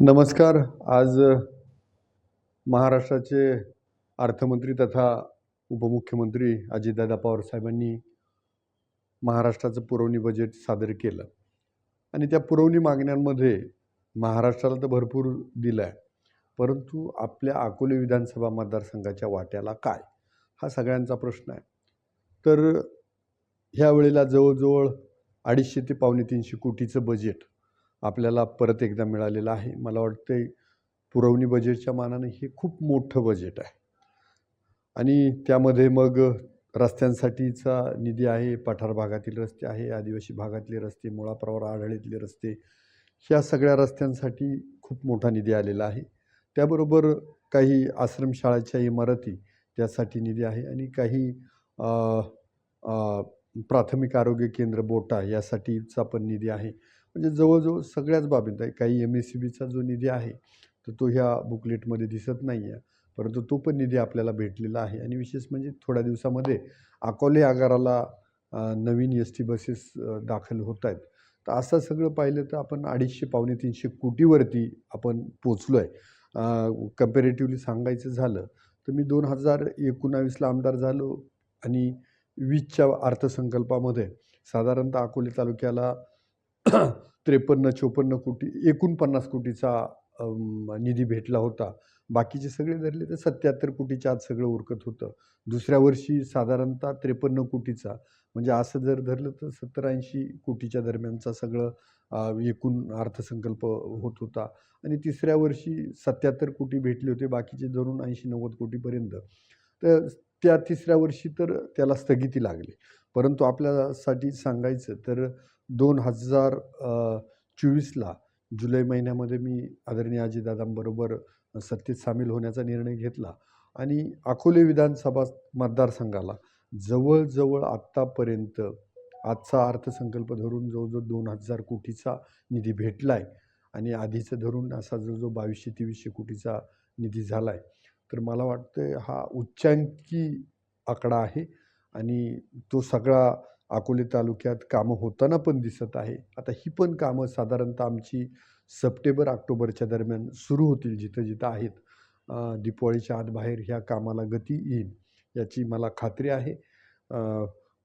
नमस्कार. आज महाराष्ट्राचे अर्थमंत्री तथा उपमुख्यमंत्री अजितदादा पवार साहेबांनी महाराष्ट्राचं पुरवणी बजेट सादर केलं. आणि त्या पुरवणी मागण्यांमध्ये महाराष्ट्राला तर भरपूर दिलं आहे परंतु आपल्या अकोले विधानसभा मतदारसंघाच्या वाट्याला काय? हा सगळ्यांचा प्रश्न आहे. तर ह्या वेळेला जवळजवळ अडीचशे ते पावणे तीनशे कोटीचं बजेट आपल्याला परत एकदा मिळालेलं आहे. मला वाटते पुरवणी बजेटच्या मानाने हे खूप मोठं बजेट आहे. आणि त्यामध्ये मग रस्त्यांसाठीचा निधी आहे पठार भागातील रस्ते आहे आदिवासी भागातले रस्ते मुळाप्रवार आढळीतले रस्ते ह्या सगळ्या रस्त्यांसाठी खूप मोठा निधी आलेला आहे. त्याबरोबर काही आश्रमशाळाच्या इमारती त्यासाठी निधी आहे आणि काही प्राथमिक आरोग्य केंद्र बोटा यासाठीचा पण निधी आहे. म्हणजे जवळजवळ सगळ्याच बाबींत आहे. काही एम एस सी बीचा जो निधी आहे तर तो ह्या बुकलेटमध्ये दिसत नाही आहे परंतु तो पण निधी आपल्याला भेटलेला आहे. आणि विशेष म्हणजे थोड्या दिवसामध्ये अकोले आगाराला नवीन एस टी बसेस दाखल होत आहेत. तर असं सगळं पाहिलं तर आपण अडीचशे पावणे तीनशे कोटीवरती आपण पोचलो आहे कम्पॅरेटिव्हली सांगायचं झालं तर मी दोन हजार एकोणावीसला आमदार झालो आणि वीसच्या अर्थसंकल्पामध्ये साधारणतः अकोले तालुक्याला त्रेपन्न चोपन्न कोटी एकूण पन्नास कोटीचा निधी भेटला होता. बाकीचे सगळे धरले तर सत्याहत्तर कोटीच्या आत सगळं उरकत होतं. दुसऱ्या वर्षी साधारणतः त्रेपन्न कोटीचा. म्हणजे असं जर धरलं तर सत्तर ऐंशी कोटीच्या दरम्यानचा सगळं एकूण अर्थसंकल्प होत होता. आणि तिसऱ्या वर्षी सत्याहत्तर कोटी भेटले होते. बाकीचे धरून ऐंशी नव्वद कोटीपर्यंत. तर त्या तिसऱ्या वर्षी तर त्याला स्थगिती लागली. परंतु आपल्यासाठी सांगायचं तर दोन हजार चोवीसला जुलै महिन्यामध्ये मी आदरणीय अजितदादांबरोबर सत्तेत सामील होण्याचा निर्णय घेतला आणि अकोले विधानसभा मतदारसंघाला जवळजवळ आत्तापर्यंत आजचा अर्थसंकल्प धरून जवळजवळ दोन हजार कोटीचा निधी भेटला आहे आणि आधीचं धरून असा जवळजवळ बावीसशे तेवीसशे कोटीचा निधी झाला आहे तर मला वाटतं हा उच्चांकी आकडा आहे. आणि तो सगळा अकोले तालुक्यात कामं होताना पण दिसत आहे. आता ही पण कामं साधारणतः आमची सप्टेंबर ऑक्टोबरच्या दरम्यान सुरू होतील जिथं जिथं आहेत. अं, दिपावळीच्या आत बाहेर ह्या कामाला गती येईल याची मला खात्री आहे.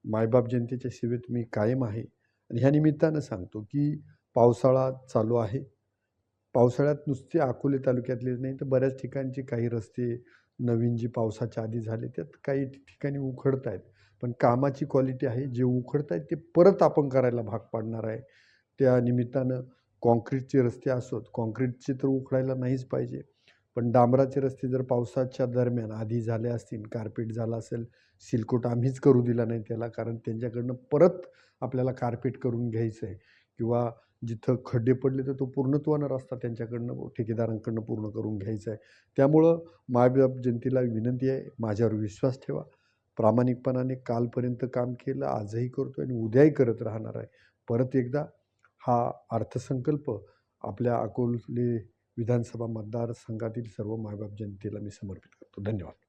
मायबाप जनतेच्या सेवेत मी कायम आहे. आणि ह्या निमित्तानं सांगतो की पावसाळा चालू आहे. पावसाळ्यात नुसते अकोले तालुक्यातलेच नाही तर बऱ्याच ठिकाणचे काही रस्ते नवीन जी पावसाच्या आधी झाले त्यात काही ठिकाणी उखडत आहेत. पण कामाची क्वालिटी आहे जे उखडत आहेत ते परत आपण करायला भाग पाडणार आहे. त्या निमित्तानं कॉन्क्रीटचे रस्ते असोत कॉन्क्रीटचे तर उखडायला नाहीच पाहिजे. पण डांबराचे रस्ते जर पावसाच्या दरम्यान आधी झाले असतील कार्पेट झाला असेल सिलकोट आम्हीच करू दिला नाही त्याला कारण त्यांच्याकडनं परत आपल्याला कार्पेट करून घ्यायचं आहे किंवा जिथं खड्डे पडले तर तो पूर्णत्वानं रस्ता त्यांच्याकडनं ठेकेदारांकडनं पूर्ण करून घ्यायचा आहे. त्यामुळं मायबाप जनतेला विनंती आहे माझ्यावर विश्वास ठेवा. प्रामाणिकपणाने कालपर्यंत काम केलं आजही करतो आणि उद्याही करत राहणार आहे. परत एकदा हा अर्थसंकल्प आपल्या अकोले विधानसभा मतदारसंघातील सर्व मायबाप जनतेला मी समर्पित करतो. धन्यवाद.